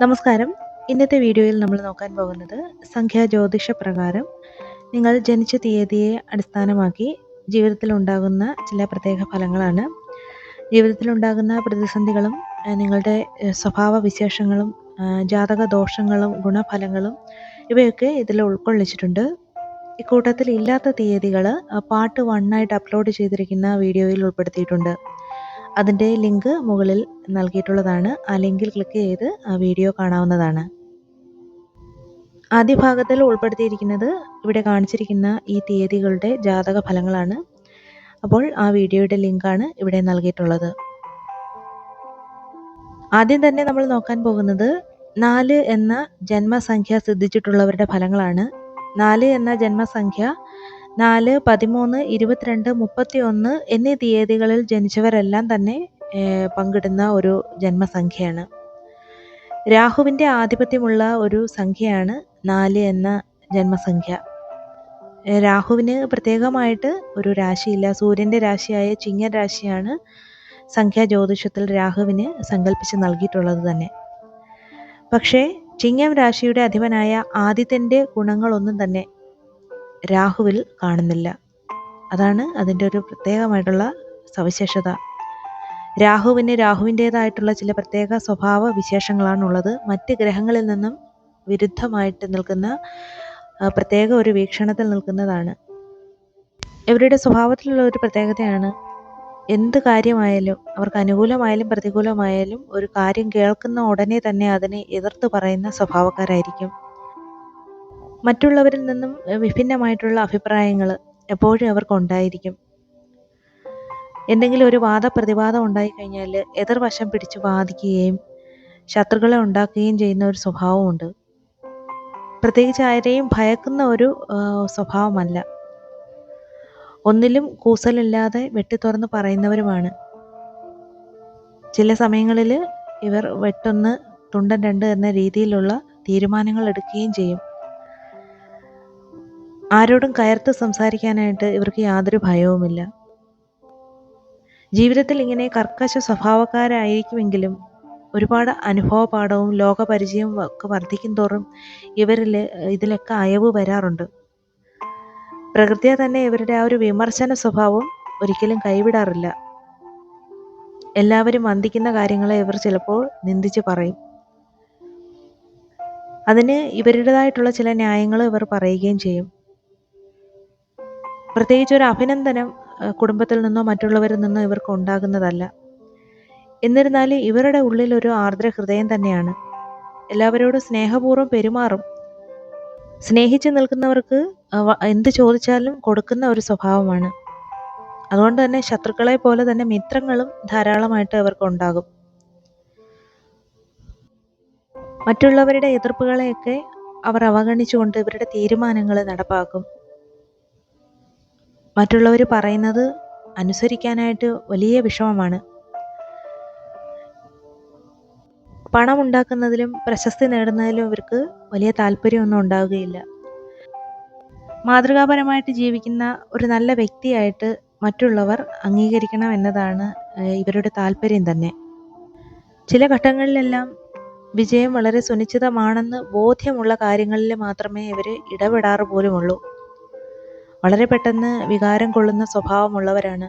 നമസ്കാരം. ഇന്നത്തെ വീഡിയോയിൽ നമ്മൾ നോക്കാൻ പോകുന്നത് സംഖ്യാ ജ്യോതിഷ പ്രകാരം നിങ്ങൾ ജനിച്ച തീയതിയെ അടിസ്ഥാനമാക്കി ജീവിതത്തിൽ ഉണ്ടാകുന്ന ചില പ്രത്യേക ഫലങ്ങളാണ്. ജീവിതത്തിൽ ഉണ്ടാകുന്ന പ്രതിസന്ധികളും നിങ്ങളുടെ സ്വഭാവ വിശേഷങ്ങളും ജാതക ദോഷങ്ങളും ഗുണഫലങ്ങളും ഇവയൊക്കെ ഇതിൽ ഉൾക്കൊള്ളിച്ചിട്ടുണ്ട്. ഇക്കൂട്ടത്തിൽ ഇല്ലാത്ത തീയതികൾ പാർട്ട് വണ്ണായിട്ട് അപ്ലോഡ് ചെയ്തിരിക്കുന്ന വീഡിയോയിൽ ഉൾപ്പെടുത്തിയിട്ടുണ്ട്. അതിന്റെ ലിങ്ക് മുകളിൽ നൽകിയിട്ടുള്ളതാണ്. ആ ലിങ്കിൽ ക്ലിക്ക് ചെയ്ത് ആ വീഡിയോ കാണാവുന്നതാണ്. ആദ്യ ഭാഗത്തിൽ ഉൾപ്പെടുത്തിയിരിക്കുന്നത് ഇവിടെ കാണിച്ചിരിക്കുന്ന ഈ തീയതികളുടെ ജാതക ഫലങ്ങളാണ്. അപ്പോൾ ആ വീഡിയോയുടെ ലിങ്കാണ് ഇവിടെ നൽകിയിട്ടുള്ളത്. ആദ്യം തന്നെ നമ്മൾ നോക്കാൻ പോകുന്നത് നാല് എന്ന ജന്മസംഖ്യ സിദ്ധിച്ചിട്ടുള്ളവരുടെ ഫലങ്ങളാണ്. നാല് എന്ന ജന്മസംഖ്യ നാല് പതിമൂന്ന് ഇരുപത്തിരണ്ട് മുപ്പത്തി ഒന്ന് എന്നീ തീയതികളിൽ ജനിച്ചവരെല്ലാം തന്നെ പങ്കിടുന്ന ഒരു ജന്മസംഖ്യയാണ്. രാഹുവിന്റെ ആധിപത്യമുള്ള ഒരു സംഖ്യയാണ് നാല് എന്ന ജന്മസംഖ്യ. രാഹുവിന് പ്രത്യേകമായിട്ട് ഒരു രാശിയില്ല. സൂര്യന്റെ രാശിയായ ചിങ്ങൻ രാശിയാണ് സംഖ്യാ ജ്യോതിഷത്തിൽ രാഹുവിന് സങ്കല്പിച്ച് നൽകിയിട്ടുള്ളത് തന്നെ. പക്ഷേ ചിങ്ങം രാശിയുടെ അധിപനായ ആദിത്യന്റെ ഗുണങ്ങളൊന്നും തന്നെ രാഹുവിൽ കാണുന്നില്ല. അതാണ് അതിന്റെ ഒരു പ്രത്യേകമായിട്ടുള്ള സവിശേഷത. രാഹുവിന് രാഹുവിന്റേതായിട്ടുള്ള ചില പ്രത്യേക സ്വഭാവ വിശേഷങ്ങളാണുള്ളത്. മറ്റ് ഗ്രഹങ്ങളിൽ നിന്നും വിരുദ്ധമായിട്ട് നിൽക്കുന്ന പ്രത്യേക ഒരു വീക്ഷണത്തിൽ നിൽക്കുന്നതാണ്. ഇവരുടെ സ്വഭാവത്തിലുള്ള ഒരു പ്രത്യേകതയാണ് എന്ത് കാര്യമായാലും അവർക്ക് അനുകൂലമായാലും പ്രതികൂലമായാലും ഒരു കാര്യം കേൾക്കുന്ന ഉടനെ തന്നെ അതിനെ എതിർത്ത് പറയുന്ന സ്വഭാവക്കാരായിരിക്കും. മറ്റുള്ളവരിൽ നിന്നും വിഭിന്നമായിട്ടുള്ള അഭിപ്രായങ്ങൾ എപ്പോഴും അവർക്കുണ്ടായിരിക്കും എന്തെങ്കിലും ഒരു വാദപ്രതിവാദം ഉണ്ടായിക്കഴിഞ്ഞാൽ എതിർവശം പിടിച്ച് വാദിക്കുകയും ശത്രുക്കളെ ഉണ്ടാക്കുകയും ചെയ്യുന്ന ഒരു സ്വഭാവമുണ്ട്. പ്രത്യേകിച്ച് ആരെയും ഭയക്കുന്ന ഒരു സ്വഭാവമല്ല. ഒന്നിലും കൂസലില്ലാതെ വെട്ടിത്തുറന്ന് പറയുന്നവരുമാണ്. ചില സമയങ്ങളിൽ ഇവർ വെട്ടൊന്ന് തുണ്ടൻ രണ്ട് എന്ന രീതിയിലുള്ള തീരുമാനങ്ങൾ എടുക്കുകയും ചെയ്യും. ആരോടും കയർത്ത് സംസാരിക്കാനായിട്ട് ഇവർക്ക് യാതൊരു ഭയവുമില്ല. ജീവിതത്തിൽ ഇങ്ങനെ കർക്കശ സ്വഭാവക്കാരായിരിക്കുമെങ്കിലും ഒരുപാട് അനുഭവപാഠവും ലോകപരിചയവും ഒക്കെ വർദ്ധിക്കും തോറും ഇവരിൽ ഇതിലൊക്കെ അയവ് വരാറുണ്ട്. പ്രകൃതിയെ തന്നെ ഇവരുടെ ആ ഒരു വിമർശന സ്വഭാവം ഒരിക്കലും കൈവിടാറില്ല. എല്ലാവരും വന്ദിക്കുന്ന കാര്യങ്ങളെ ഇവർ ചിലപ്പോൾ നിന്ദിച്ച് പറയും. അതിന് ഇവരുടേതായിട്ടുള്ള ചില ന്യായങ്ങൾ ഇവർ പറയുകയും ചെയ്യും. പ്രത്യേകിച്ച് ഒരു അഭിനന്ദനം കുടുംബത്തിൽ നിന്നോ മറ്റുള്ളവരിൽ നിന്നോ ഇവർക്ക് ഉണ്ടാകുന്നതല്ല. എന്നിരുന്നാലും ഇവരുടെ ഉള്ളിൽ ഒരു ആർദ്ര ഹൃദയം തന്നെയാണ്. എല്ലാവരോടും സ്നേഹപൂർവം പെരുമാറും. സ്നേഹിച്ച് നിൽക്കുന്നവർക്ക് എന്ത് ചോദിച്ചാലും കൊടുക്കുന്ന ഒരു സ്വഭാവമാണ്. അതുകൊണ്ട് തന്നെ ശത്രുക്കളെ പോലെ തന്നെ മിത്രങ്ങളും ധാരാളമായിട്ട് അവർക്ക് ഉണ്ടാകും. മറ്റുള്ളവരുടെ എതിർപ്പുകളെയൊക്കെ അവർ അവഗണിച്ചുകൊണ്ട് ഇവരുടെ തീരുമാനങ്ങൾ നടപ്പാക്കും. മറ്റുള്ളവർ പറയുന്നത് അനുസരിക്കാനായിട്ട് വലിയ വിഷമമാണ്. പണം ഉണ്ടാക്കുന്നതിലും പ്രശസ്തി നേടുന്നതിലും ഇവർക്ക് വലിയ താല്പര്യമൊന്നും ഉണ്ടാവുകയില്ല. മാതൃകാപരമായിട്ട് ജീവിക്കുന്ന ഒരു നല്ല വ്യക്തിയായിട്ട് മറ്റുള്ളവർ അംഗീകരിക്കണം എന്നതാണ് ഇവരുടെ താല്പര്യം തന്നെ. ചില ഘട്ടങ്ങളിലെല്ലാം വിജയം വളരെ സുനിശ്ചിതമാണെന്ന് ബോധ്യമുള്ള കാര്യങ്ങളിൽ മാത്രമേ ഇവർ ഇടപെടാറ് പോലുമുള്ളൂ. വളരെ പെട്ടെന്ന് വികാരം കൊള്ളുന്ന സ്വഭാവമുള്ളവരാണ്.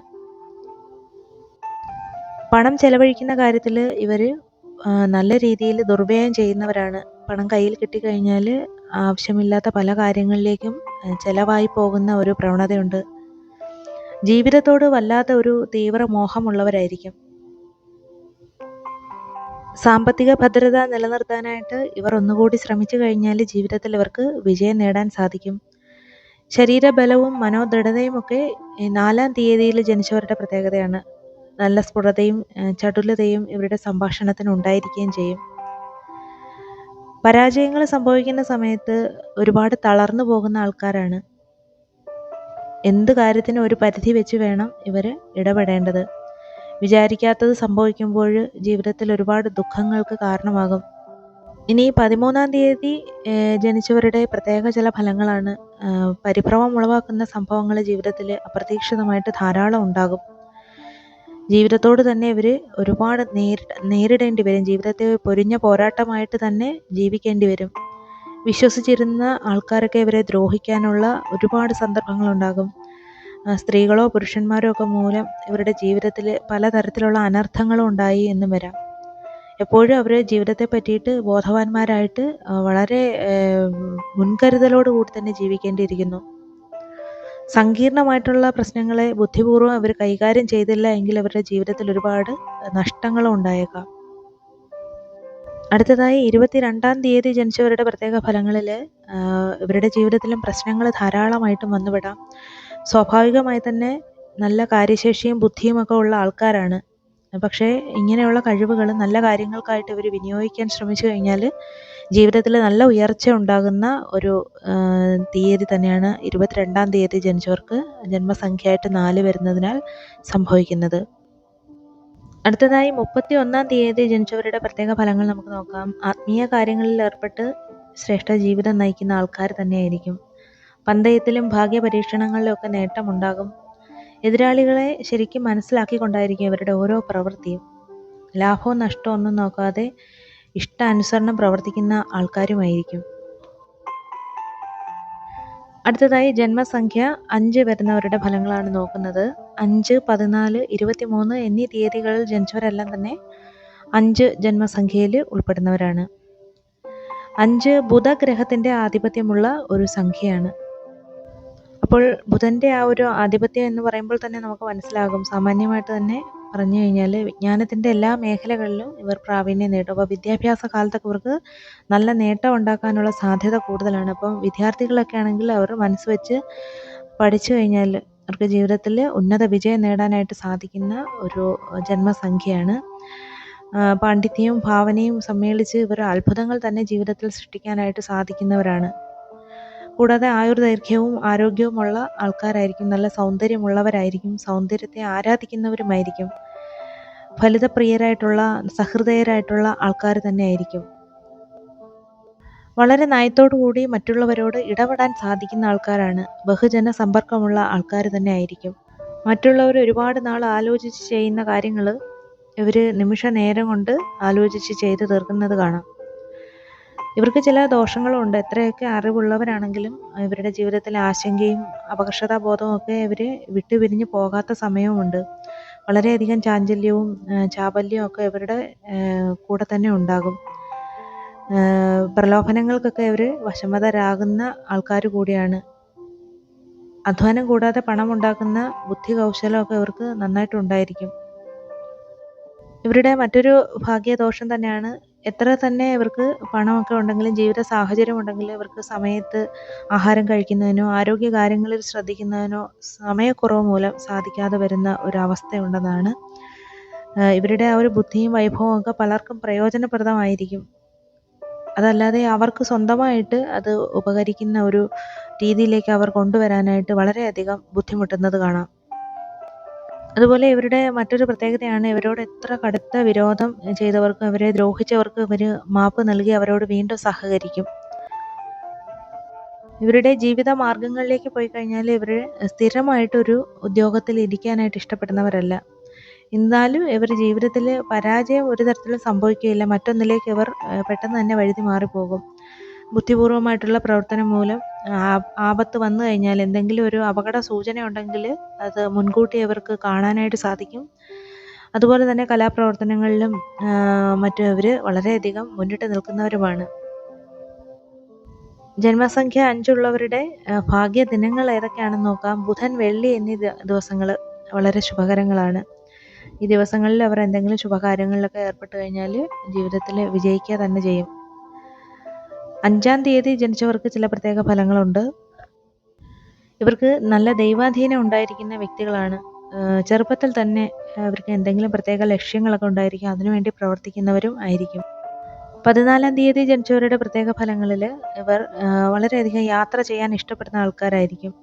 പണം ചെലവഴിക്കുന്ന കാര്യത്തിൽ ഇവർ നല്ല രീതിയിൽ ദുർവ്യയം ചെയ്യുന്നവരാണ്. പണം കയ്യിൽ കിട്ടിക്കഴിഞ്ഞാൽ ആവശ്യമില്ലാത്ത പല കാര്യങ്ങളിലേക്കും ചെലവായി പോകുന്ന ഒരു പ്രവണതയുണ്ട്. ജീവിതത്തോട് വല്ലാത്ത ഒരു തീവ്ര മോഹമുള്ളവരായിരിക്കും. സാമ്പത്തിക ഭദ്രത നിലനിർത്താനായിട്ട് ഇവർ ഒന്നുകൂടി ശ്രമിച്ചു കഴിഞ്ഞാൽ ജീവിതത്തിൽ ഇവർക്ക് വിജയം നേടാൻ സാധിക്കും. ശരീരബലവും മനോദൃഢതയും ഒക്കെ ഈ നാലാം തീയതിയിൽ ജനിച്ചവരുടെ പ്രത്യേകതയാണ്. നല്ല സ്ഫുടതയും ചടുലതയും ഇവരുടെ സംഭാഷണത്തിന് ഉണ്ടായിരിക്കുകയും ചെയ്യും. പരാജയങ്ങൾ സംഭവിക്കുന്ന സമയത്ത് ഒരുപാട് തളർന്നു പോകുന്ന ആൾക്കാരാണ്. എന്ത് കാര്യത്തിനും ഒരു പരിധി വെച്ച് വേണം ഇവർ ഇടപെടേണ്ടത്. വിചാരിക്കാത്തത് സംഭവിക്കുമ്പോൾ ജീവിതത്തിൽ ഒരുപാട് ദുഃഖങ്ങൾക്ക് കാരണമാകും. ഇനി പതിമൂന്നാം തീയതി ജനിച്ചവരുടെ പ്രത്യേക ചില ഫലങ്ങളാണ്. പരിഭ്രമം ഉളവാക്കുന്ന സംഭവങ്ങൾ ജീവിതത്തിൽ അപ്രതീക്ഷിതമായിട്ട് ധാരാളം ഉണ്ടാകും. ജീവിതത്തോട് തന്നെ ഇവർ ഒരുപാട് നേരിട നേരിടേണ്ടി വരും. ജീവിതത്തെ പൊരിഞ്ഞ പോരാട്ടമായിട്ട് തന്നെ ജീവിക്കേണ്ടി വരും. വിശ്വസിച്ചിരുന്ന ആൾക്കാരൊക്കെ ഇവരെ ദ്രോഹിക്കാനുള്ള ഒരുപാട് സന്ദർഭങ്ങളുണ്ടാകും സ്ത്രീകളോ പുരുഷന്മാരോ ഒക്കെ മൂലം ഇവരുടെ ജീവിതത്തിൽ പലതരത്തിലുള്ള അനർത്ഥങ്ങളും ഉണ്ടായി എന്നും വരാം. എപ്പോഴും അവർ ജീവിതത്തെ പറ്റിയിട്ട് ബോധവാന്മാരായിട്ട് വളരെ മുൻകരുതലോട് കൂടി തന്നെ ജീവിക്കേണ്ടിയിരിക്കുന്നു. സങ്കീർണമായിട്ടുള്ള പ്രശ്നങ്ങളെ ബുദ്ധിപൂർവം അവർ കൈകാര്യം ചെയ്തില്ല എങ്കിൽ അവരുടെ ജീവിതത്തിൽ ഒരുപാട് നഷ്ടങ്ങളും ഉണ്ടായേക്കാം. അടുത്തതായി ഇരുപത്തിരണ്ടാം തീയതി ജനിച്ചവരുടെ പ്രത്യേക ഫലങ്ങളിൽ ഇവരുടെ ജീവിതത്തിലും പ്രശ്നങ്ങൾ ധാരാളമായിട്ടും വന്നുവിടാം സ്വാഭാവികമായി തന്നെ നല്ല കാര്യശേഷിയും ബുദ്ധിയുമൊക്കെ ഉള്ള ആൾക്കാരാണ്. പക്ഷേ ഇങ്ങനെയുള്ള കഴിവുകൾ നല്ല കാര്യങ്ങൾക്കായിട്ട് ഇവർ വിനിയോഗിക്കാൻ ശ്രമിച്ചു കഴിഞ്ഞാൽ ജീവിതത്തിൽ നല്ല ഉയർച്ച ഉണ്ടാകുന്ന ഒരു തീയതി തന്നെയാണ് ഇരുപത്തിരണ്ടാം തീയതി ജനിച്ചവർക്ക് ജന്മസംഖ്യയായിട്ട് നാല് വരുന്നതിനാൽ സംഭവിക്കുന്നത്. അടുത്തതായി മുപ്പത്തി ഒന്നാം തീയതി ജനിച്ചവരുടെ പ്രത്യേക ഫലങ്ങൾ നമുക്ക് നോക്കാം. ആത്മീയ കാര്യങ്ങളിൽ ഏർപ്പെട്ട് ശ്രേഷ്ഠ ജീവിതം നയിക്കുന്ന ആൾക്കാർ തന്നെയായിരിക്കും. പന്തയത്തിലും ഭാഗ്യ പരീക്ഷണങ്ങളിലും ഒക്കെ നേട്ടമുണ്ടാകും. എതിരാളികളെ ശരിക്കും മനസ്സിലാക്കിക്കൊണ്ടായിരിക്കും ഇവരുടെ ഓരോ പ്രവൃത്തിയും. ലാഭവും നഷ്ടവും ഒന്നും നോക്കാതെ ഇഷ്ടാനുസരണം പ്രവർത്തിക്കുന്ന ആൾക്കാരുമായിരിക്കും. അടുത്തതായി ജന്മസംഖ്യ അഞ്ച് വരുന്നവരുടെ ഫലങ്ങളാണ് നോക്കുന്നത്. അഞ്ച് പതിനാല് ഇരുപത്തിമൂന്ന് എന്നീ തീയതികളിൽ ജനിച്ചവരെല്ലാം തന്നെ അഞ്ച് ജന്മസംഖ്യയിൽ ഉൾപ്പെടുന്നവരാണ്. അഞ്ച് ബുധഗ്രഹത്തിന്റെ ആധിപത്യമുള്ള ഒരു സംഖ്യയാണ്. അപ്പോൾ ബുധന്റെ ആ ഒരു ആധിപത്യം എന്ന് പറയുമ്പോൾ തന്നെ നമുക്ക് മനസ്സിലാകും. സാമാന്യമായിട്ട് തന്നെ പറഞ്ഞു കഴിഞ്ഞാൽ വിജ്ഞാനത്തിന്റെ എല്ലാ മേഖലകളിലും ഇവർ പ്രാവീണ്യം നേടും. അപ്പോൾ വിദ്യാഭ്യാസ കാലത്തൊക്കെ ഇവർക്ക് നല്ല നേട്ടം ഉണ്ടാക്കാനുള്ള സാധ്യത കൂടുതലാണ്. അപ്പം വിദ്യാർത്ഥികളൊക്കെ ആണെങ്കിൽ അവർ മനസ്സ് വെച്ച് പഠിച്ചു കഴിഞ്ഞാൽ അവർക്ക് ജീവിതത്തിൽ ഉന്നത വിജയം നേടാനായിട്ട് സാധിക്കുന്ന ഒരു ജന്മസംഖ്യയാണ്. പാണ്ഡിത്യവും ഭാവനയും സമ്മേളിച്ച് ഇവർ അത്ഭുതങ്ങൾ തന്നെ ജീവിതത്തിൽ സൃഷ്ടിക്കാനായിട്ട് സാധിക്കുന്നവരാണ്. കൂടാതെ ആയുർദൈർഘ്യവും ആരോഗ്യവുമുള്ള ആൾക്കാരായിരിക്കും നല്ല സൗന്ദര്യമുള്ളവരായിരിക്കും സൗന്ദര്യത്തെ ആരാധിക്കുന്നവരുമായിരിക്കും. ഫലിതപ്രിയരായിട്ടുള്ള സഹൃദയരായിട്ടുള്ള ആൾക്കാർ തന്നെ ആയിരിക്കും വളരെ നയത്തോടു കൂടി മറ്റുള്ളവരോട് ഇടപെടാൻ സാധിക്കുന്ന ആൾക്കാരാണ് ബഹുജന സമ്പർക്കമുള്ള ആൾക്കാർ തന്നെ ആയിരിക്കും മറ്റുള്ളവർ ഒരുപാട് നാൾ ആലോചിച്ച് ചെയ്യുന്ന കാര്യങ്ങൾ ഇവർ നിമിഷ നേരം കൊണ്ട് ആലോചിച്ച് ചെയ്തു തീർക്കുന്നത് കാണാം. ഇവർക്ക് ചില ദോഷങ്ങളും ഉണ്ട് എത്രയൊക്കെ അറിവുള്ളവരാണെങ്കിലും ഇവരുടെ ജീവിതത്തിൽ ആശങ്കയും അപകർഷതാബോധവും ഒക്കെ ഇവർ വിട്ടുപിരിഞ്ഞ് പോകാത്ത സമയവുമുണ്ട്. വളരെയധികം ചാഞ്ചല്യവും ചാബല്യവും ഒക്കെ ഇവരുടെ കൂടെ തന്നെ ഉണ്ടാകും. പ്രലോഭനങ്ങൾക്കൊക്കെ ഇവർ വശമതരാകുന്ന ആൾക്കാർ കൂടിയാണ്. അധ്വാനം കൂടാതെ പണം ഉണ്ടാക്കുന്ന ബുദ്ധി കൗശലമൊക്കെ ഇവർക്ക് നന്നായിട്ടുണ്ടായിരിക്കും. ഇവരുടെ മറ്റൊരു ഭാഗ്യദോഷം തന്നെയാണ് എത്ര തന്നെ ഇവർക്ക് പണമൊക്കെ ഉണ്ടെങ്കിലും ജീവിത സാഹചര്യം ഉണ്ടെങ്കിലും ഇവർക്ക് സമയത്ത് ആഹാരം കഴിക്കുന്നതിനോ ആരോഗ്യ കാര്യങ്ങളിൽ ശ്രദ്ധിക്കുന്നതിനോ സമയക്കുറവ് മൂലം സാധിക്കാതെ വരുന്ന ഒരു അവസ്ഥയുണ്ടെന്നാണ് ഇവരുടെ ആ ഒരു ബുദ്ധിയും വൈഭവവും ഒക്കെ പലർക്കും പ്രയോജനപ്രദമായിരിക്കും. അതല്ലാതെ അവർക്ക് സ്വന്തമായിട്ട് അത് ഉപകരിക്കുന്ന ഒരു രീതിയിലേക്ക് അവർ കൊണ്ടുവരാനായിട്ട് വളരെയധികം ബുദ്ധിമുട്ടുന്നത് കാണാം. അതുപോലെ ഇവരുടെ മറ്റൊരു പ്രത്യേകതയാണ് ഇവരോട് എത്ര കടുത്ത വിരോധം ചെയ്തവർക്കും ഇവരെ ദ്രോഹിച്ചവർക്കും ഇവർ മാപ്പ് നൽകി അവരോട് വീണ്ടും സഹകരിക്കും. ഇവരുടെ ജീവിത മാർഗങ്ങളിലേക്ക് പോയി കഴിഞ്ഞാൽ ഇവർ സ്ഥിരമായിട്ടൊരു ഉദ്യോഗത്തിൽ ഇരിക്കാനായിട്ട് ഇഷ്ടപ്പെടുന്നവരല്ല. എന്നാലും ഇവർ ജീവിതത്തിൽ പരാജയം ഒരു തരത്തിലും സംഭവിക്കുകയില്ല. മറ്റൊന്നിലേക്ക് ഇവർ പെട്ടെന്ന് തന്നെ വഴുതി മാറിപ്പോകും. ബുദ്ധിപൂർവമായിട്ടുള്ള പ്രവർത്തനം മൂലം ആപത്ത് വന്നു കഴിഞ്ഞാൽ എന്തെങ്കിലും ഒരു അപകട സൂചന ഉണ്ടെങ്കിൽ അത് മുൻകൂട്ടി അവർക്ക് കാണാനായിട്ട് സാധിക്കും. അതുപോലെ തന്നെ കലാപ്രവർത്തനങ്ങളിലും മറ്റും അവർ വളരെയധികം മുന്നിട്ട് നിൽക്കുന്നവരുമാണ്. ജന്മസംഖ്യ അഞ്ചുള്ളവരുടെ ഭാഗ്യ ദിനങ്ങൾ ഏതൊക്കെയാണെന്ന് നോക്കാം. ബുധൻ വെള്ളി എന്നീ ദിവസങ്ങൾ വളരെ ശുഭകരങ്ങളാണ്. ഈ ദിവസങ്ങളിൽ അവർ എന്തെങ്കിലും ശുഭകാര്യങ്ങളിലൊക്കെ ഏർപ്പെട്ട് കഴിഞ്ഞാൽ ജീവിതത്തിൽ വിജയിക്കുക തന്നെ ചെയ്യും. അഞ്ചാം തീയതി ജനിച്ചവർക്ക് ചില പ്രത്യേക ഫലങ്ങളുണ്ട്. ഇവർക്ക് നല്ല ദൈവാധീനം ഉണ്ടായിരിക്കുന്ന വ്യക്തികളാണ്. ചെറുപ്പത്തിൽ തന്നെ അവർക്ക് എന്തെങ്കിലും പ്രത്യേക ലക്ഷ്യങ്ങളൊക്കെ ഉണ്ടായിരിക്കും. അതിനുവേണ്ടി പ്രവർത്തിക്കുന്നവരും ആയിരിക്കും. പതിനാലാം തീയതി ജനിച്ചവരുടെ പ്രത്യേക ഫലങ്ങളിൽ ഇവർ വളരെയധികം യാത്ര ചെയ്യാൻ ഇഷ്ടപ്പെടുന്ന ആൾക്കാരായിരിക്കും.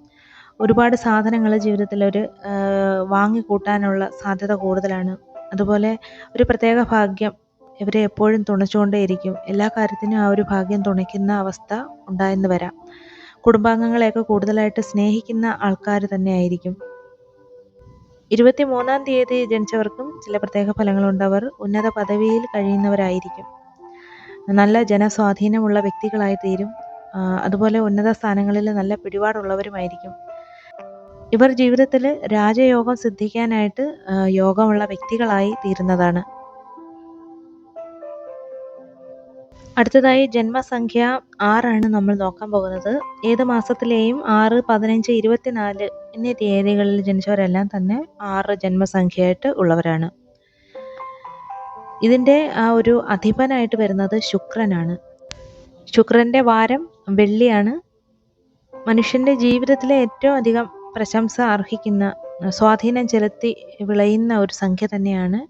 ഒരുപാട് സാധനങ്ങൾ ജീവിതത്തിൽ ഒരു വാങ്ങിക്കൂട്ടാനുള്ള സാധ്യത കൂടുതലാണ്. അതുപോലെ ഒരു പ്രത്യേക ഭാഗ്യം ഇവരെ എപ്പോഴും തുണച്ചുകൊണ്ടേയിരിക്കും. എല്ലാ കാര്യത്തിനും ആ ഒരു ഭാഗ്യം തുണയ്ക്കുന്ന അവസ്ഥ ഉണ്ടായെന്ന് വരാം. കുടുംബാംഗങ്ങളെയൊക്കെ കൂടുതലായിട്ട് സ്നേഹിക്കുന്ന ആൾക്കാർ തന്നെയായിരിക്കും. ഇരുപത്തി മൂന്നാം തീയതി ജനിച്ചവർക്കും ചില പ്രത്യേക ഫലങ്ങളുണ്ടവർ ഉന്നത പദവിയിൽ കഴിയുന്നവരായിരിക്കും. നല്ല ജനസ്വാധീനമുള്ള വ്യക്തികളായി തീരും. അതുപോലെ ഉന്നത സ്ഥാനങ്ങളിൽ നല്ല പിടിപാടുള്ളവരുമായിരിക്കും. ഇവർ ജീവിതത്തിൽ രാജയോഗം സിദ്ധിക്കാനായിട്ട് യോഗമുള്ള വ്യക്തികളായി തീരുന്നതാണ്. അടുത്തതായി ജന്മസംഖ്യ ആറാണ് നമ്മൾ നോക്കാൻ പോകുന്നത്. ഏത് മാസത്തിലെയും ആറ് പതിനഞ്ച് ഇരുപത്തിനാല് എന്നീ തീയതികളിൽ ജനിച്ചവരെല്ലാം തന്നെ ആറ് ജന്മസംഖ്യയായിട്ട് ഉള്ളവരാണ്. ഇതിന്റെ ആ ഒരു അധിപനായിട്ട് വരുന്നത് ശുക്രനാണ്. ശുക്രന്റെ വാരം വെള്ളിയാണ്. മനുഷ്യന്റെ ജീവിതത്തിലെ ഏറ്റവും അധികം പ്രശംസ അർഹിക്കുന്ന സ്വാധീനം ചെലുത്തി വിളയുന്ന ഒരു സംഖ്യ തന്നെയാണ്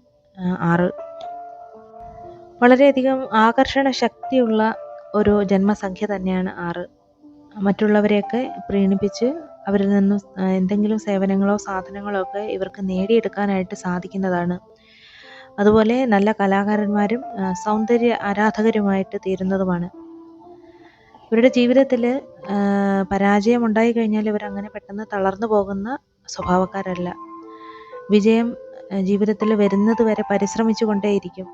ആറ്. വളരെയധികം ആകർഷണ ശക്തിയുള്ള ഒരു ജന്മസംഖ്യ തന്നെയാണ് ആറ്. മറ്റുള്ളവരെയൊക്കെ പ്രീണിപ്പിച്ച് അവരിൽ നിന്നും എന്തെങ്കിലും സേവനങ്ങളോ സാധനങ്ങളോ ഒക്കെ ഇവർക്ക് നേടിയെടുക്കാനായിട്ട് സാധിക്കുന്നതാണ്. അതുപോലെ നല്ല കലാകാരന്മാരും സൗന്ദര്യ ആരാധകരുമായിട്ട് തീരുന്നതുമാണ്. ഇവരുടെ ജീവിതത്തിൽ പരാജയം ഉണ്ടായി കഴിഞ്ഞാൽ ഇവർ അങ്ങനെ പെട്ടെന്ന് തളർന്നു പോകുന്ന സ്വഭാവക്കാരല്ല. വിജയം ജീവിതത്തിൽ വരുന്നത് വരെ പരിശ്രമിച്ചു കൊണ്ടേയിരിക്കും.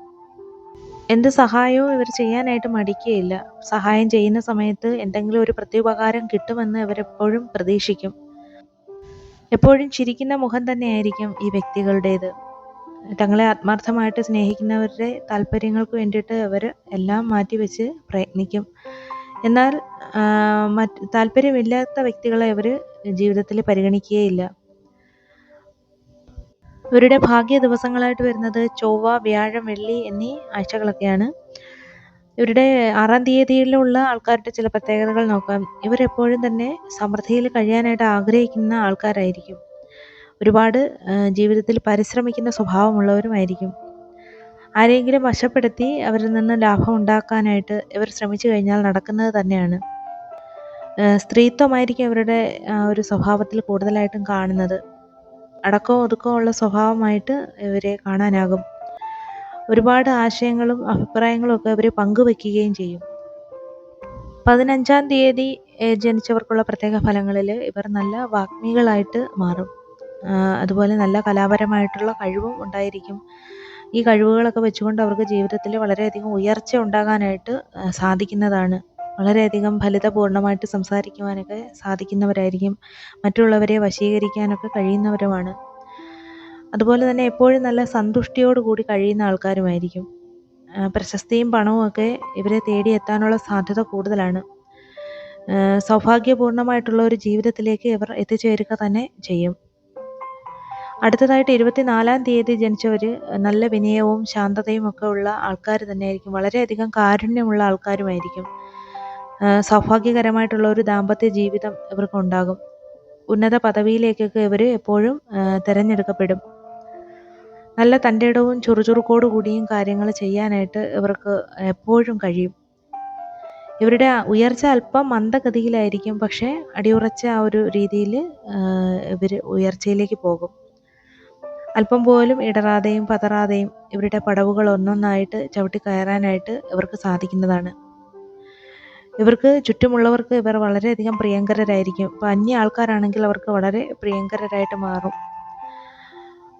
എന്ത് സഹായവും ഇവർ ചെയ്യാനായിട്ട് മടിക്കുകയില്ല. സഹായം ചെയ്യുന്ന സമയത്ത് എന്തെങ്കിലും ഒരു പ്രത്യുപകാരം കിട്ടുമെന്ന് ഇവരെപ്പോഴും പ്രതീക്ഷിക്കും. എപ്പോഴും ചിരിക്കുന്ന മുഖം തന്നെയായിരിക്കും ഈ വ്യക്തികളുടേത്. തങ്ങളെ ആത്മാർത്ഥമായിട്ട് സ്നേഹിക്കുന്നവരുടെ താല്പര്യങ്ങൾക്ക് വേണ്ടിയിട്ട് അവർ എല്ലാം മാറ്റിവെച്ച് പ്രയത്നിക്കും. എന്നാൽ മറ്റ് താല്പര്യമില്ലാത്ത വ്യക്തികളെ അവർ ജീവിതത്തിൽ പരിഗണിക്കുകയില്ല. ഇവരുടെ ഭാഗ്യ ദിവസങ്ങളായിട്ട് വരുന്നത് ചൊവ്വ വ്യാഴം വെള്ളി എന്നീ ആഴ്ചകളൊക്കെയാണ്. ഇവരുടെ ആറാം തീയതിയിലുള്ള ആൾക്കാരുടെ ചില പ്രത്യേകതകൾ നോക്കാം. ഇവരെപ്പോഴും തന്നെ സമൃദ്ധിയിൽ കഴിയാനായിട്ട് ആഗ്രഹിക്കുന്ന ആൾക്കാരായിരിക്കും. ഒരുപാട് ജീവിതത്തിൽ പരിശ്രമിക്കുന്ന സ്വഭാവമുള്ളവരുമായിരിക്കും. ആരെങ്കിലും വശപ്പെടുത്തി അവരിൽ നിന്ന് ലാഭം ഉണ്ടാക്കാനായിട്ട് ഇവർ ശ്രമിച്ചു കഴിഞ്ഞാൽ നടക്കുന്നത് തന്നെയാണ്. സ്ത്രീത്വമായിരിക്കും ഇവരുടെ ഒരു സ്വഭാവത്തിൽ കൂടുതലായിട്ടും കാണുന്നത്. അടക്കവും ഒതുക്കവും ഉള്ള സ്വഭാവമായിട്ട് ഇവരെ കാണാനാകും. ഒരുപാട് ആശയങ്ങളും അഭിപ്രായങ്ങളും ഒക്കെ ഇവർ പങ്കുവെക്കുകയും ചെയ്യും. പതിനഞ്ചാം തീയതി ജനിച്ചവർക്കുള്ള പ്രത്യേക ഫലങ്ങളിൽ ഇവർ നല്ല വാഗ്മികളായിട്ട് മാറും. അതുപോലെ നല്ല കലാപരമായിട്ടുള്ള കഴിവും ഉണ്ടായിരിക്കും. ഈ കഴിവുകളൊക്കെ വെച്ചുകൊണ്ട് അവർക്ക് ജീവിതത്തിൽ വളരെയധികം ഉയർച്ച ഉണ്ടാകാനായിട്ട് സാധിക്കുന്നതാണ്. വളരെയധികം ഫലിതപൂർണമായിട്ട് സംസാരിക്കുവാനൊക്കെ സാധിക്കുന്നവരായിരിക്കും. മറ്റുള്ളവരെ വശീകരിക്കാനൊക്കെ കഴിയുന്നവരുമാണ്. അതുപോലെ തന്നെ എപ്പോഴും നല്ല സന്തുഷ്ടിയോടുകൂടി കഴിയുന്ന ആൾക്കാരുമായിരിക്കും. പ്രശസ്തിയും പണവും ഒക്കെ ഇവരെ തേടിയെത്താനുള്ള സാധ്യത കൂടുതലാണ്. സൗഭാഗ്യപൂർണമായിട്ടുള്ള ഒരു ജീവിതത്തിലേക്ക് ഇവർ എത്തിച്ചേരുക തന്നെ ചെയ്യും. അടുത്തതായിട്ട് ഇരുപത്തിനാലാം തീയതി ജനിച്ചവർ നല്ല വിനയവും ശാന്തതയും ഒക്കെ ഉള്ള ആൾക്കാർ തന്നെയായിരിക്കും. വളരെയധികം കാരുണ്യമുള്ള ആൾക്കാരുമായിരിക്കും. സൗഭാഗ്യകരമായിട്ടുള്ള ഒരു ദാമ്പത്യ ജീവിതം ഇവർക്കുണ്ടാകും. ഉന്നത പദവിയിലേക്കൊക്കെ ഇവർ എപ്പോഴും തിരഞ്ഞെടുക്കപ്പെടും. നല്ല തന്റെ ഇടവും ചുറുചുറുക്കോടു കൂടിയും കാര്യങ്ങൾ ചെയ്യാനായിട്ട് ഇവർക്ക് എപ്പോഴും കഴിയും. ഇവരുടെ ഉയർച്ച അല്പം മന്ദഗതിയിലായിരിക്കും പക്ഷേ അടിയുറച്ച ആ ഒരു രീതിയിൽ ഇവർ ഉയർച്ചയിലേക്ക് പോകും. അല്പം പോലും ഇടറാതെയും പതറാതെയും ഇവരുടെ പടവുകൾ ഒന്നൊന്നായിട്ട് ചവിട്ടി കയറാനായിട്ട് ഇവർക്ക് സാധിക്കുന്നതാണ്. ഇവർക്ക് ചുറ്റുമുള്ളവർക്ക് ഇവർ വളരെയധികം പ്രിയങ്കരരായിരിക്കും. ഇപ്പം അന്യ ആൾക്കാരാണെങ്കിൽ അവർക്ക് വളരെ പ്രിയങ്കരരായിട്ട് മാറും.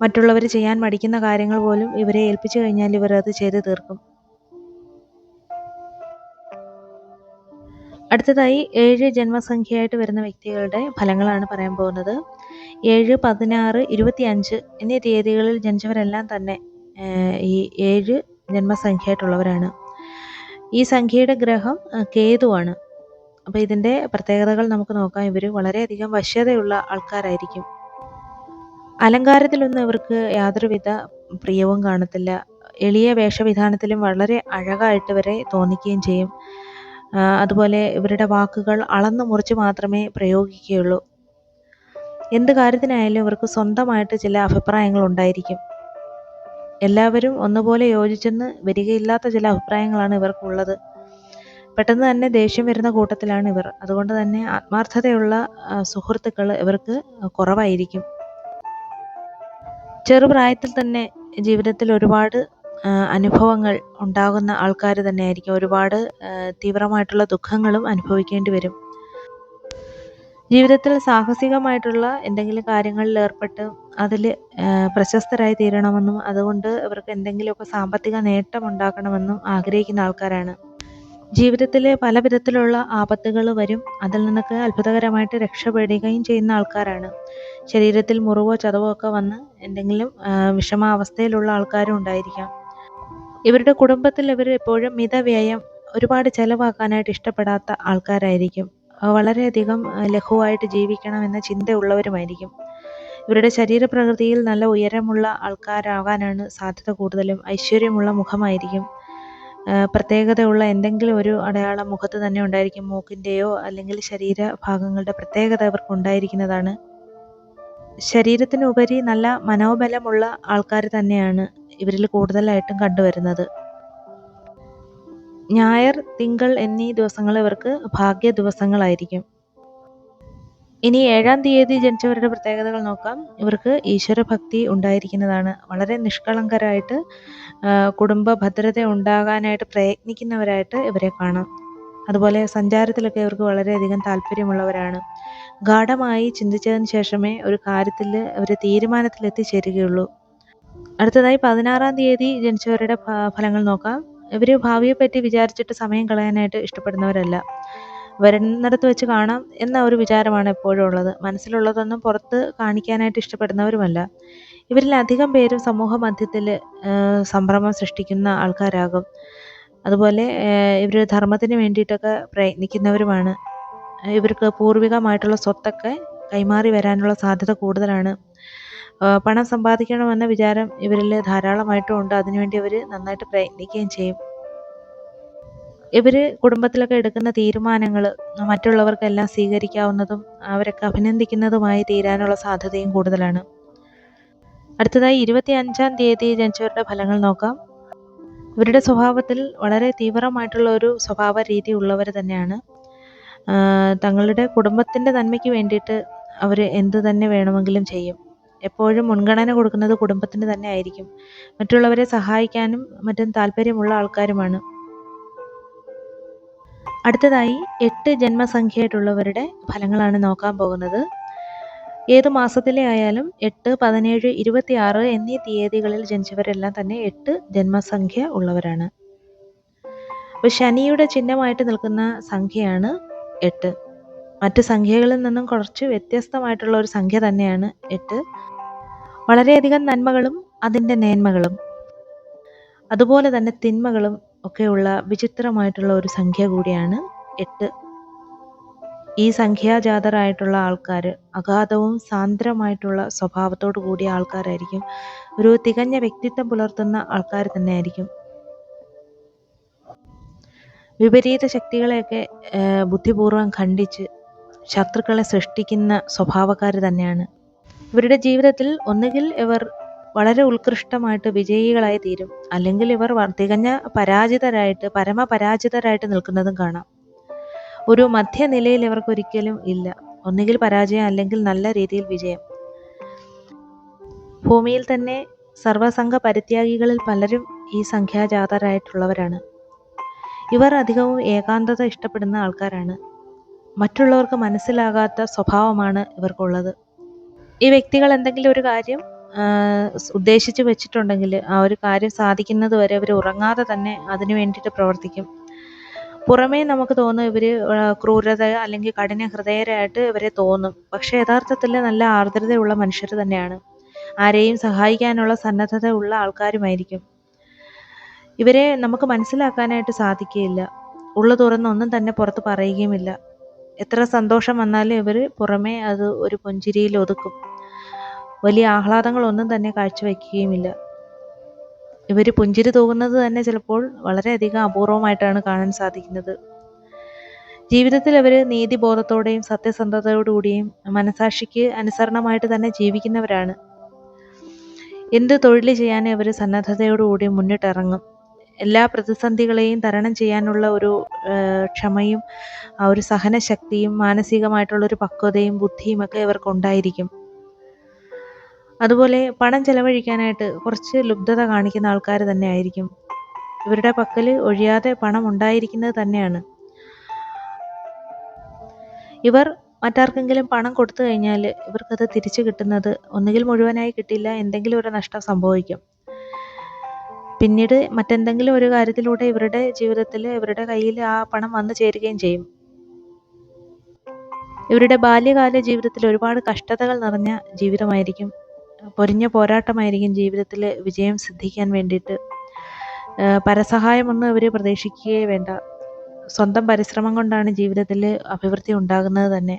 മറ്റുള്ളവർ ചെയ്യാൻ മടിക്കുന്ന കാര്യങ്ങൾ പോലും ഇവരെ ഏൽപ്പിച്ചു കഴിഞ്ഞാൽ ഇവർ അത് ചെയ്തു തീർക്കും. അടുത്തതായി ഏഴ് ജന്മസംഖ്യയായിട്ട് വരുന്ന വ്യക്തികളുടെ ഫലങ്ങളാണ് പറയാൻ പോകുന്നത്. ഏഴ് പതിനാറ് ഇരുപത്തി അഞ്ച് എന്നീ തീയതികളിൽ ജനിച്ചവരെല്ലാം തന്നെ ഈ ഏഴ് ജന്മസംഖ്യയായിട്ടുള്ളവരാണ്. ഈ സംഖ്യയുടെ ഗ്രഹം കേതു കേതുവാണ്. അപ്പോൾ ഇതിന്റെ പ്രത്യേകതകൾ നമുക്ക് നോക്കാം. ഇവർ വളരെയധികം വശ്യതയുള്ള ആൾക്കാരായിരിക്കും. അലങ്കാരത്തിലൊന്നും ഇവർക്ക് യാതൊരുവിധ പ്രിയവും കാണത്തില്ല. എളിയ വേഷവിധാനത്തിലും വളരെ അഴകായിട്ട് വരെ തോന്നിക്കുകയും ചെയ്യും. അതുപോലെ ഇവരുടെ വാക്കുകൾ അളന്നു മുറിച്ച് മാത്രമേ പ്രയോഗിക്കുകയുള്ളൂ. എന്ത് കാര്യത്തിനായാലും ഇവർക്ക് സ്വന്തമായിട്ട് ചില അഭിപ്രായങ്ങൾ ഉണ്ടായിരിക്കും. എല്ലാവരും ഒന്നുപോലെ യോജിച്ചെന്ന് വരികയില്ലാത്ത ചില അഭിപ്രായങ്ങളാണ് ഇവർക്കുള്ളത്. പെട്ടെന്ന് തന്നെ ദേഷ്യം വരുന്ന കൂട്ടത്തിലാണ് ഇവർ. അതുകൊണ്ട് തന്നെ ആത്മാർത്ഥതയുള്ള സുഹൃത്തുക്കൾ ഇവർക്ക് കുറവായിരിക്കും. ചെറുപ്രായത്തിൽ തന്നെ ജീവിതത്തിൽ ഒരുപാട് അനുഭവങ്ങൾ ഉണ്ടാകുന്ന ആൾക്കാർ തന്നെയായിരിക്കും. ഒരുപാട് തീവ്രമായിട്ടുള്ള ദുഃഖങ്ങളും അനുഭവിക്കേണ്ടി വരും. ജീവിതത്തിൽ സാഹസികമായിട്ടുള്ള എന്തെങ്കിലും കാര്യങ്ങളിൽ ഏർപ്പെട്ട് അതിൽ പ്രശസ്തരായി തീരണമെന്നും അതുകൊണ്ട് ഇവർക്ക് എന്തെങ്കിലുമൊക്കെ സാമ്പത്തിക നേട്ടം ഉണ്ടാക്കണമെന്നും ആഗ്രഹിക്കുന്ന ആൾക്കാരാണ്. ജീവിതത്തിലെ പല വിധത്തിലുള്ള ആപത്തുകൾ വരും. അതിൽ നിന്നൊക്കെ അത്ഭുതകരമായിട്ട് രക്ഷപ്പെടുകയും ചെയ്യുന്ന ആൾക്കാരാണ്. ശരീരത്തിൽ മുറിവോ ചതവോ ഒക്കെ വന്ന് എന്തെങ്കിലും വിഷമാവസ്ഥയിലുള്ള ആൾക്കാരും ഉണ്ടായിരിക്കാം. ഇവരുടെ കുടുംബത്തിൽ ഇവർ എപ്പോഴും മിതവ്യയം ഒരുപാട് ചിലവാക്കാനായിട്ട് ഇഷ്ടപ്പെടാത്ത ആൾക്കാരായിരിക്കും. വളരെയധികം ലഘുവായിട്ട് ജീവിക്കണമെന്ന ചിന്തയുള്ളവരുമായിരിക്കും. ഇവരുടെ ശരീരപ്രകൃതിയിൽ നല്ല ഉയരമുള്ള ആൾക്കാരാകാനാണ് സാധ്യത കൂടുതലും. ഐശ്വര്യമുള്ള മുഖമായിരിക്കും. പ്രത്യേകതയുള്ള എന്തെങ്കിലും ഒരു അടയാളം മുഖത്ത് തന്നെ ഉണ്ടായിരിക്കും. മൂക്കിന്റെയോ അല്ലെങ്കിൽ ശരീരഭാഗങ്ങളുടെ പ്രത്യേകത ഇവർക്ക് ഉണ്ടായിരിക്കുന്നതാണ്. ശരീരത്തിനുപരി നല്ല മനോബലമുള്ള ആൾക്കാർ തന്നെയാണ് ഇവരിൽ കൂടുതലായിട്ടും കണ്ടുവരുന്നത്. ഞായർ തിങ്കൾ എന്നീ ദിവസങ്ങൾ ഇവർക്ക് ഭാഗ്യ ദിവസങ്ങളായിരിക്കും ഇനി ഏഴാം തീയതി ജനിച്ചവരുടെ പ്രത്യേകതകൾ നോക്കാം. ഇവർക്ക് ഈശ്വരഭക്തി ഉണ്ടായിരിക്കുന്നതാണ്. വളരെ നിഷ്കളങ്കരായിട്ട് കുടുംബ ഭദ്രത ഉണ്ടാകാനായിട്ട് പ്രയത്നിക്കുന്നവരായിട്ട് ഇവരെ കാണാം. അതുപോലെ സഞ്ചാരത്തിലൊക്കെ ഇവർക്ക് വളരെയധികം താല്പര്യമുള്ളവരാണ്. ഗാഠമായി ചിന്തിച്ചതിന് ശേഷമേ ഒരു കാര്യത്തിൽ അവർ തീരുമാനത്തിലെത്തിച്ചേരുകയുള്ളൂ അടുത്തതായി പതിനാറാം തീയതി ജനിച്ചവരുടെ ഫലങ്ങൾ നോക്കാം. ഇവർ ഭാവിയെപ്പറ്റി വിചാരിച്ചിട്ട് സമയം കളയാനായിട്ട് ഇഷ്ടപ്പെടുന്നവരല്ല. വരുന്നിടത്ത് വെച്ച് കാണാം എന്ന ഒരു വിചാരമാണ് എപ്പോഴും ഉള്ളത്. മനസ്സിലുള്ളതൊന്നും പുറത്ത് കാണിക്കാനായിട്ട് ഇഷ്ടപ്പെടുന്നവരുമല്ല. ഇവരിൽ അധികം പേരും സമൂഹ മധ്യത്തിൽ സംഭ്രമം സൃഷ്ടിക്കുന്ന ആൾക്കാരാകും. അതുപോലെ ഇവർ ധർമ്മത്തിന് വേണ്ടിയിട്ടൊക്കെ പ്രയത്നിക്കുന്നവരുമാണ്. ഇവർക്ക് പൂർവികമായിട്ടുള്ള സ്വത്തൊക്കെ കൈമാറി വരാനുള്ള സാധ്യത കൂടുതലാണ്. പണം സമ്പാദിക്കണമെന്ന വിചാരം ഇവരിൽ ധാരാളമായിട്ടും ഉണ്ട്. അതിനുവേണ്ടി അവർ നന്നായിട്ട് പ്രയത്നിക്കുകയും ചെയ്യും. ഇവർ കുടുംബത്തിലൊക്കെ എടുക്കുന്ന തീരുമാനങ്ങൾ മറ്റുള്ളവർക്കെല്ലാം സ്വീകരിക്കാവുന്നതും അവരൊക്കെ അഭിനന്ദിക്കുന്നതുമായി തീരാനുള്ള സാധ്യതയും കൂടുതലാണ്. അടുത്തതായി ഇരുപത്തി അഞ്ചാം തീയതി ജനിച്ചവരുടെ ഫലങ്ങൾ നോക്കാം. ഇവരുടെ സ്വഭാവത്തിൽ വളരെ തീവ്രമായിട്ടുള്ള ഒരു സ്വഭാവ രീതി ഉള്ളവർ തന്നെയാണ്. തങ്ങളുടെ കുടുംബത്തിന്റെ നന്മയ്ക്ക് വേണ്ടിയിട്ട് അവർ എന്ത് തന്നെ വേണമെങ്കിലും ചെയ്യും. എപ്പോഴും മുൻഗണന കൊടുക്കുന്നത് കുടുംബത്തിന് തന്നെ ആയിരിക്കും. മറ്റുള്ളവരെ സഹായിക്കാനും മറ്റും താല്പര്യമുള്ള ആൾക്കാരുമാണ്. അടുത്തതായി എട്ട് ജന്മസംഖ്യയായിട്ടുള്ളവരുടെ ഫലങ്ങളാണ് നോക്കാൻ പോകുന്നത്. ഏത് മാസത്തിലെ ആയാലും എട്ട് പതിനേഴ് ഇരുപത്തി ആറ് എന്നീ തീയതികളിൽ ജനിച്ചവരെല്ലാം തന്നെ എട്ട് ജന്മസംഖ്യ ഉള്ളവരാണ്. അപ്പോൾ ശനിയുടെ ചിഹ്നമായിട്ട് നിൽക്കുന്ന സംഖ്യയാണ് എട്ട്. മറ്റ് സംഖ്യകളിൽ നിന്നും കുറച്ച് വ്യത്യസ്തമായിട്ടുള്ള ഒരു സംഖ്യ തന്നെയാണ് എട്ട്. വളരെയധികം നന്മകളും അതിന്റെ നേന്മകളും. അതുപോലെ തന്നെ തിന്മകളും ഒക്കെയുള്ള വിചിത്രമായിട്ടുള്ള ഒരു സംഖ്യ കൂടിയാണ് എട്ട്. ഈ സംഖ്യാജാതരായിട്ടുള്ള ആൾക്കാർ അഗാധവും സാന്ദ്രമായിട്ടുള്ള സ്വഭാവത്തോടു കൂടിയ ആൾക്കാരായിരിക്കും. ഒരു തികഞ്ഞ വ്യക്തിത്വം പുലർത്തുന്ന ആൾക്കാർ തന്നെയായിരിക്കും. വിപരീത ശക്തികളെയൊക്കെ ബുദ്ധിപൂർവം ഖണ്ഡിച്ച് ശത്രുക്കളെ സൃഷ്ടിക്കുന്ന സ്വഭാവക്കാർ തന്നെയാണ്. ഇവരുടെ ജീവിതത്തിൽ ഒന്നുകിൽ ഇവർ വളരെ ഉത്കൃഷ്ടമായിട്ട് വിജയികളായി തീരും. അല്ലെങ്കിൽ ഇവർ തികഞ്ഞ പരാജിതരായിട്ട് പരമപരാജിതരായിട്ട് നിൽക്കുന്നതും കാണാം. ഒരു മധ്യനിലയിൽ ഇവർക്ക് ഒരിക്കലും ഇല്ല. ഒന്നുകിൽ പരാജയം അല്ലെങ്കിൽ നല്ല രീതിയിൽ വിജയം. ഭൂമിയിൽ തന്നെ സർവസംഘ പരിത്യാഗികളിൽ പലരും ഈ സംഖ്യാജാതരായിട്ടുള്ളവരാണ്. ഇവർ അധികവും ഏകാന്തത ഇഷ്ടപ്പെടുന്ന ആൾക്കാരാണ്. മറ്റുള്ളവർക്ക് മനസ്സിലാകാത്ത സ്വഭാവമാണ് ഇവർക്കുള്ളത്. ഈ വ്യക്തികൾ എന്തെങ്കിലും ഒരു കാര്യം ഉദ്ദേശിച്ച് വെച്ചിട്ടുണ്ടെങ്കിൽ ആ ഒരു കാര്യം സാധിക്കുന്നത് വരെ അവർ ഉറങ്ങാതെ തന്നെ അതിനു വേണ്ടിയിട്ട് പ്രവർത്തിക്കും. പുറമേ നമുക്ക് തോന്നും ഇവർ ക്രൂരത അല്ലെങ്കിൽ കഠിന ഹൃദയരായിട്ട് ഇവരെ തോന്നും. പക്ഷേ യഥാർത്ഥത്തിൽ നല്ല ആർദ്രതയുള്ള മനുഷ്യർ തന്നെയാണ്. ആരെയും സഹായിക്കാനുള്ള സന്നദ്ധത ഉള്ള ആൾക്കാരുമായിരിക്കും. ഇവരെ നമുക്ക് മനസ്സിലാക്കാനായിട്ട് സാധിക്കുകയില്ല. ഉള്ളു തുറന്ന് ഒന്നും തന്നെ പുറത്ത് പറയുകയുമില്ല. എത്ര സന്തോഷം വന്നാലും ഇവർ പുറമേ അത് ഒരു പുഞ്ചിരിയിൽ ഒതുക്കും. വലിയ ആഹ്ലാദങ്ങളൊന്നും തന്നെ കാഴ്ചവെക്കുകയുമില്ല. ഇവർ പുഞ്ചിരി തൂകുന്നത് തന്നെ ചിലപ്പോൾ വളരെയധികം അപൂർവമായിട്ടാണ് കാണാൻ സാധിക്കുന്നത്. ജീവിതത്തിൽ അവർ നീതിബോധത്തോടെയും സത്യസന്ധതയോടുകൂടിയും മനസാക്ഷിക്ക് അനുസരണമായിട്ട് തന്നെ ജീവിക്കുന്നവരാണ്. എന്ത് തൊഴിൽ ചെയ്യാനും ഇവർ സന്നദ്ധതയോടുകൂടി മുന്നിട്ടിറങ്ങും. എല്ലാ പ്രതിസന്ധികളെയും തരണം ചെയ്യാനുള്ള ഒരു ക്ഷമയും ആ ഒരു സഹനശക്തിയും മാനസികമായിട്ടുള്ളൊരു പക്വതയും ബുദ്ധിയുമൊക്കെ ഒക്കെ ഇവർക്ക് ഉണ്ടായിരിക്കും അതുപോലെ പണം ചെലവഴിക്കാനായിട്ട് കുറച്ച് ലുബ്ധത കാണിക്കുന്ന ആൾക്കാർ തന്നെ ആയിരിക്കും ഇവരുടെ പക്കൽ ഒഴിയാതെ പണം ഉണ്ടായിരിക്കുന്നത് തന്നെയാണ്. ഇവർ മറ്റാർക്കെങ്കിലും പണം കൊടുത്തു കഴിഞ്ഞാൽ ഇവർക്കത് തിരിച്ചു കിട്ടുന്നത് ഒന്നുകിൽ മുഴുവനായി കിട്ടില്ല എന്തെങ്കിലും ഒരു നഷ്ടം സംഭവിക്കും. പിന്നീട് മറ്റെന്തെങ്കിലും ഒരു കാര്യത്തിലൂടെ ഇവരുടെ ജീവിതത്തിൽ ഇവരുടെ കയ്യിൽ ആ പണം വന്നു ചേരുകയും ചെയ്യും. ഇവരുടെ ബാല്യകാല ജീവിതത്തിൽ ഒരുപാട് കഷ്ടതകൾ നിറഞ്ഞ ജീവിതമായിരിക്കും. പൊരിഞ്ഞ പോരാട്ടമായിരിക്കും ജീവിതത്തിൽ വിജയം സിദ്ധിക്കാൻ വേണ്ടിയിട്ട്. പരസഹായമൊന്നും അവർ പ്രതീക്ഷിക്കുകയേ വേണ്ട. സ്വന്തം പരിശ്രമം കൊണ്ടാണ് ജീവിതത്തിൽ അഭിവൃദ്ധി ഉണ്ടാകുന്നത് തന്നെ.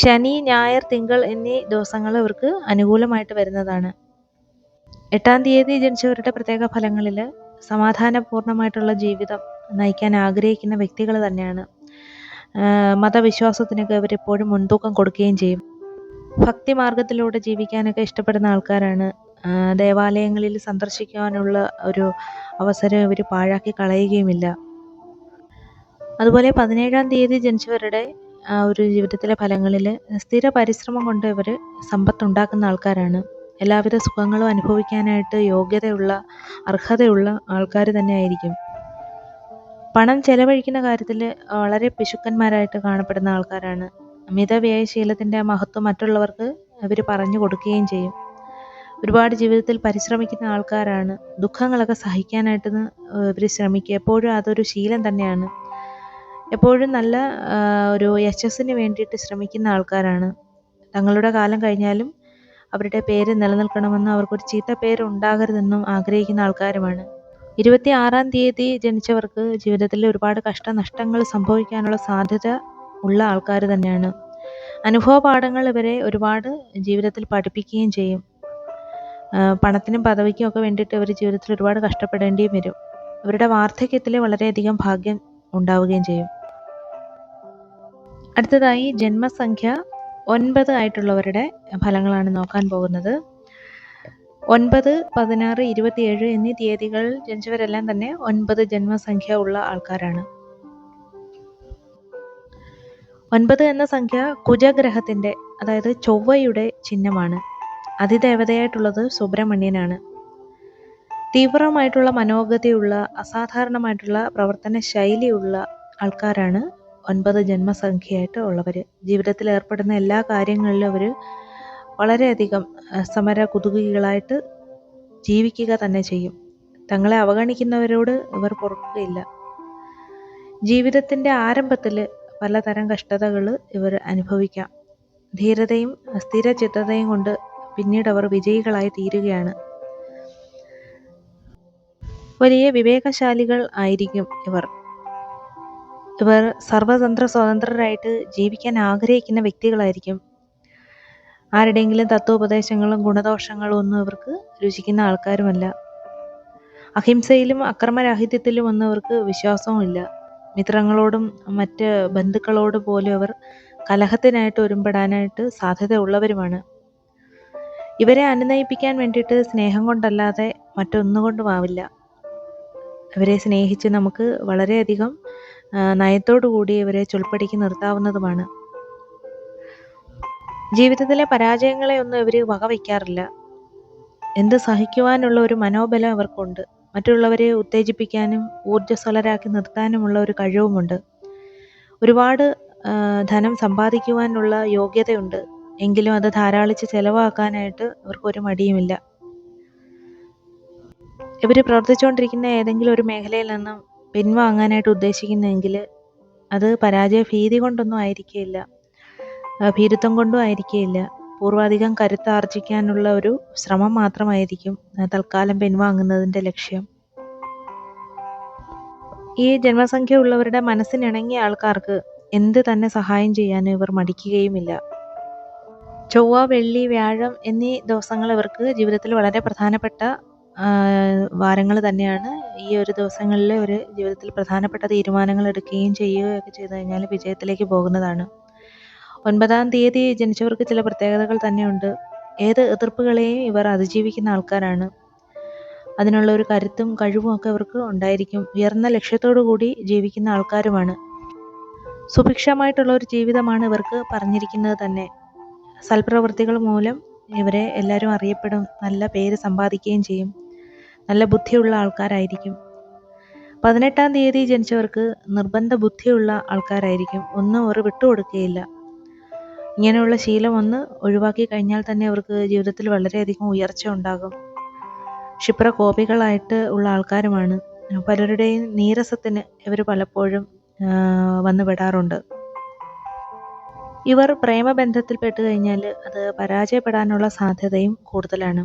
ശനി ഞായർ തിങ്കൾ എന്നീ ദിവസങ്ങൾ അവർക്ക് അനുകൂലമായിട്ട് വരുന്നതാണ്. എട്ടാം തീയതി ജനിച്ചവരുടെ പ്രത്യേക ഫലങ്ങളിൽ സമാധാനപൂർണമായിട്ടുള്ള ജീവിതം നയിക്കാൻ ആഗ്രഹിക്കുന്ന വ്യക്തികൾ തന്നെയാണ്. മതവിശ്വാസത്തിനൊക്കെ അവരെപ്പോഴും മുൻതൂക്കം കൊടുക്കുകയും ചെയ്യും. ഭക്തി മാർഗത്തിലൂടെ ജീവിക്കാനൊക്കെ ഇഷ്ടപ്പെടുന്ന ആൾക്കാരാണ്. ദേവാലയങ്ങളിൽ സന്ദർശിക്കുവാനുള്ള ഒരു അവസരം ഇവർ പാഴാക്കി കളയുകയുമില്ല. അതുപോലെ പതിനേഴാം തീയതി ജനിച്ചവരുടെ ഒരു ജീവിതത്തിലെ ഫലങ്ങളിൽ സ്ഥിര പരിശ്രമം കൊണ്ട് ഇവർ സമ്പത്തുണ്ടാക്കുന്ന ആൾക്കാരാണ്. എല്ലാവിധ സുഖങ്ങളും അനുഭവിക്കാനായിട്ട് യോഗ്യതയുള്ള അർഹതയുള്ള ആൾക്കാർ തന്നെ ആയിരിക്കും പണം ചെലവഴിക്കുന്ന കാര്യത്തിൽ വളരെ പിശുക്കന്മാരായിട്ട് കാണപ്പെടുന്ന ആൾക്കാരാണ്. മിതവ്യയശീലത്തിന്റെ മഹത്വം മറ്റുള്ളവർക്ക് അവർ പറഞ്ഞു കൊടുക്കുകയും ചെയ്യും. ഒരുപാട് ജീവിതത്തിൽ പരിശ്രമിക്കുന്ന ആൾക്കാരാണ്. ദുഃഖങ്ങളൊക്കെ സഹിക്കാനായിട്ട് ഇവർ ശ്രമിക്കുക. എപ്പോഴും അതൊരു ശീലം തന്നെയാണ്. എപ്പോഴും നല്ല ഒരു യശസ്സിന് വേണ്ടിയിട്ട് ശ്രമിക്കുന്ന ആൾക്കാരാണ്. തങ്ങളുടെ കാലം കഴിഞ്ഞാലും അവരുടെ പേര് നിലനിൽക്കണമെന്നും അവർക്കൊരു ചീത്ത പേര് ഉണ്ടാകരുതെന്നും ആഗ്രഹിക്കുന്ന ആൾക്കാരുമാണ്. ഇരുപത്തി ആറാം തീയതി ജനിച്ചവർക്ക് ജീവിതത്തിൽ ഒരുപാട് കഷ്ടനഷ്ടങ്ങൾ സംഭവിക്കാനുള്ള സാധ്യത ഉള്ള ആൾക്കാർ തന്നെയാണ്. അനുഭവ പാഠങ്ങൾ ഇവരെ ഒരുപാട് ജീവിതത്തിൽ പഠിപ്പിക്കുകയും ചെയ്യും. പണത്തിനും പദവിക്കും ഒക്കെ വേണ്ടിയിട്ട് ഇവർ ജീവിതത്തിൽ ഒരുപാട് കഷ്ടപ്പെടേണ്ടിയും വരും. ഇവരുടെ വാർദ്ധക്യത്തിൽ വളരെയധികം ഭാഗ്യം ഉണ്ടാവുകയും ചെയ്യും. അടുത്തതായി ജന്മസംഖ്യ ഒൻപത് ആയിട്ടുള്ളവരുടെ ഫലങ്ങളാണ് നോക്കാൻ പോകുന്നത്. ഒൻപത് പതിനാറ് ഇരുപത്തിയേഴ് എന്നീ തീയതികളിൽ ജനിച്ചവരെല്ലാം തന്നെ ഒൻപത് ജന്മസംഖ്യ ഉള്ള ആൾക്കാരാണ്. ഒൻപത് എന്ന സംഖ്യ കുജഗ്രഹത്തിന്റെ അതായത് ചൊവ്വയുടെ ചിഹ്നമാണ്. അതിദേവതയായിട്ടുള്ളത് സുബ്രഹ്മണ്യനാണ്. തീവ്രമായിട്ടുള്ള മനോഗതിയുള്ള അസാധാരണമായിട്ടുള്ള പ്രവർത്തന ശൈലിയുള്ള ആൾക്കാരാണ് ഒൻപത് ജന്മസംഖ്യയായിട്ട് ഉള്ളവർ ജീവിതത്തിൽ ഏർപ്പെടുന്ന എല്ലാ കാര്യങ്ങളിലും അവർ വളരെയധികം സമര കുതുകികളായിട്ട് ജീവിക്കുക തന്നെ ചെയ്യും. തങ്ങളെ അവഗണിക്കുന്നവരോട് ഇവർ പൊറുക്കുകയില്ല. ജീവിതത്തിന്റെ ആരംഭത്തിൽ പലതരം കഷ്ടതകൾ ഇവർ അനുഭവിക്കാം. ധീരതയും സ്ഥിരചിത്തതയും കൊണ്ട് പിന്നീട് അവർ വിജയികളായി തീരുകയാണ്. വലിയ വിവേകശാലികൾ ആയിരിക്കും ഇവർ. ഇവർ സർവതന്ത്ര സ്വതന്ത്രരായിട്ട് ജീവിക്കാൻ ആഗ്രഹിക്കുന്ന വ്യക്തികളായിരിക്കും. ആരുടെയെങ്കിലും തത്വോപദേശങ്ങളും ഗുണദോഷങ്ങളും ഒന്നും ഇവർക്ക് രുചിക്കുന്ന ആൾക്കാരുമല്ല. അഹിംസയിലും അക്രമരാഹിത്യത്തിലും ഒന്നും അവർക്ക് വിശ്വാസവുമില്ല. മിത്രങ്ങളോടും മറ്റ് ബന്ധുക്കളോട് പോലും അവർ കലഹത്തിനായിട്ട് ഒരുമ്പെടാനായിട്ട് സാധ്യതയുള്ളവരുമാണ്. ഇവരെ അനുനയിപ്പിക്കാൻ വേണ്ടിയിട്ട് സ്നേഹം കൊണ്ടല്ലാതെ മറ്റൊന്നുകൊണ്ടും ആവില്ല. ഇവരെ സ്നേഹിച്ച് നമുക്ക് വളരെയധികം നയത്തോടു കൂടി ഇവരെ ചുൽപ്പടിക്ക് നിർത്താവുന്നതുമാണ്. ജീവിതത്തിലെ പരാജയങ്ങളെ ഒന്നും ഇവർ വകവയ്ക്കാറില്ല എന്ത് സഹിക്കുവാനുള്ള ഒരു മനോബലം അവർക്കുണ്ട്. മറ്റുള്ളവരെ ഉത്തേജിപ്പിക്കാനും ഊർജസ്വലരാക്കി നിർത്താനുമുള്ള ഒരു കഴിവുമുണ്ട്. ഒരുപാട് ധനം സമ്പാദിക്കുവാനുള്ള യോഗ്യതയുണ്ട്. എങ്കിലും അത് ധാരാളിച്ച് ചിലവാക്കാനായിട്ട് അവർക്കൊരു മടിയുമില്ല. ഇവർ പ്രവർത്തിച്ചുകൊണ്ടിരിക്കുന്ന ഏതെങ്കിലും ഒരു മേഖലയിൽ നിന്നും പിൻവാങ്ങാനായിട്ട് ഉദ്ദേശിക്കുന്നെങ്കിൽ അത് പരാജയ ഭീതി കൊണ്ടൊന്നും ആയിരിക്കില്ല ഭീരുത്വം കൊണ്ടും ആയിരിക്കില്ല പൂർവാധികം കരുത്താർജിക്കാനുള്ള ഒരു ശ്രമം മാത്രമായിരിക്കും തൽക്കാലം പിൻവാങ്ങുന്നതിന്റെ ലക്ഷ്യം. ഈ ജന്മസംഖ്യ ഉള്ളവരുടെ മനസ്സിനിണങ്ങിയ ആൾക്കാർക്ക് എന്ത് തന്നെ സഹായം ചെയ്യാനും ഇവർ മടിക്കുകയുമില്ല. ചൊവ്വ വെള്ളി വ്യാഴം എന്നീ ദിവസങ്ങൾ ഇവർക്ക് ജീവിതത്തിൽ വളരെ പ്രധാനപ്പെട്ട വാരങ്ങൾ തന്നെയാണ്. ഈ ഒരു ദിവസങ്ങളിൽ ഒരു ജീവിതത്തിൽ പ്രധാനപ്പെട്ട തീരുമാനങ്ങൾ എടുക്കുകയും ചെയ്യുകയൊക്കെ ചെയ്തു കഴിഞ്ഞാൽ വിജയത്തിലേക്ക് പോകുന്നതാണ്. ഒൻപതാം തീയതി ജനിച്ചവർക്ക് ചില പ്രത്യേകതകൾ തന്നെയുണ്ട്. ഏത് എതിർപ്പുകളെയും ഇവർ അതിജീവിക്കുന്ന ആൾക്കാരാണ്. അതിനുള്ള ഒരു കരുത്തും കഴിവും ഒക്കെ ഇവർക്ക് ഉണ്ടായിരിക്കും. ഉയർന്ന ലക്ഷ്യത്തോടു കൂടി ജീവിക്കുന്ന ആൾക്കാരുമാണ്. സുഭിക്ഷമായിട്ടുള്ള ഒരു ജീവിതമാണ് ഇവർക്ക് പറഞ്ഞിരിക്കുന്നത് തന്നെ. സൽപ്രവൃത്തികൾ മൂലം ഇവരെ എല്ലാവരും അറിയപ്പെടും. നല്ല പേര് സമ്പാദിക്കുകയും ചെയ്യും. നല്ല ബുദ്ധിയുള്ള ആൾക്കാരായിരിക്കും. പതിനെട്ടാം തീയതി ജനിച്ചവർക്ക് നിർബന്ധ ബുദ്ധിയുള്ള ആൾക്കാരായിരിക്കും. ഒന്നും ഒരു വിട്ടുകൊടുക്കുകയില്ല. ഇങ്ങനെയുള്ള ശീലം ഒന്ന് ഒഴിവാക്കി കഴിഞ്ഞാൽ തന്നെ അവർക്ക് ജീവിതത്തിൽ വളരെയധികം ഉയർച്ച ഉണ്ടാകും. ക്ഷിപ്ര കോപികളായിട്ട് ഉള്ള ആൾക്കാരുമാണ്. പലരുടെയും നീരസത്തിന് ഇവർ പലപ്പോഴും വന്നുപെടാറുണ്ട് വന്നു പെടാറുണ്ട്. ഇവർ പ്രേമബന്ധത്തിൽ പെട്ട് കഴിഞ്ഞാൽ അത് പരാജയപ്പെടാനുള്ള സാധ്യതയും കൂടുതലാണ്.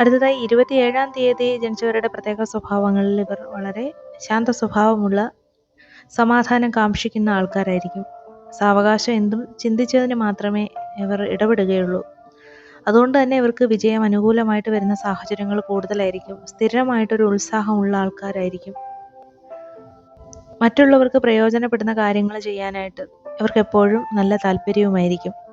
അടുത്തതായി ഇരുപത്തിയേഴാം തീയതി ജനിച്ചവരുടെ പ്രത്യേക സ്വഭാവങ്ങളിൽ ഇവർ വളരെ ശാന്ത സ്വഭാവമുള്ള സമാധാനം കാക്ഷിക്കുന്ന ആൾക്കാരായിരിക്കും. സാവകാശം എന്തും ചിന്തിച്ചതിന് മാത്രമേ ഇവർ ഇടപെടുകയുള്ളൂ. അതുകൊണ്ട് തന്നെ ഇവർക്ക് വിജയം അനുകൂലമായിട്ട് വരുന്ന സാഹചര്യങ്ങൾ കൂടുതലായിരിക്കും. സ്ഥിരമായിട്ടൊരു ഉത്സാഹമുള്ള ആൾക്കാരായിരിക്കും. മറ്റുള്ളവർക്ക് പ്രയോജനപ്പെടുന്ന കാര്യങ്ങൾ ചെയ്യാനായിട്ട് ഇവർക്ക് എപ്പോഴും നല്ല താല്പര്യവുമായിരിക്കും.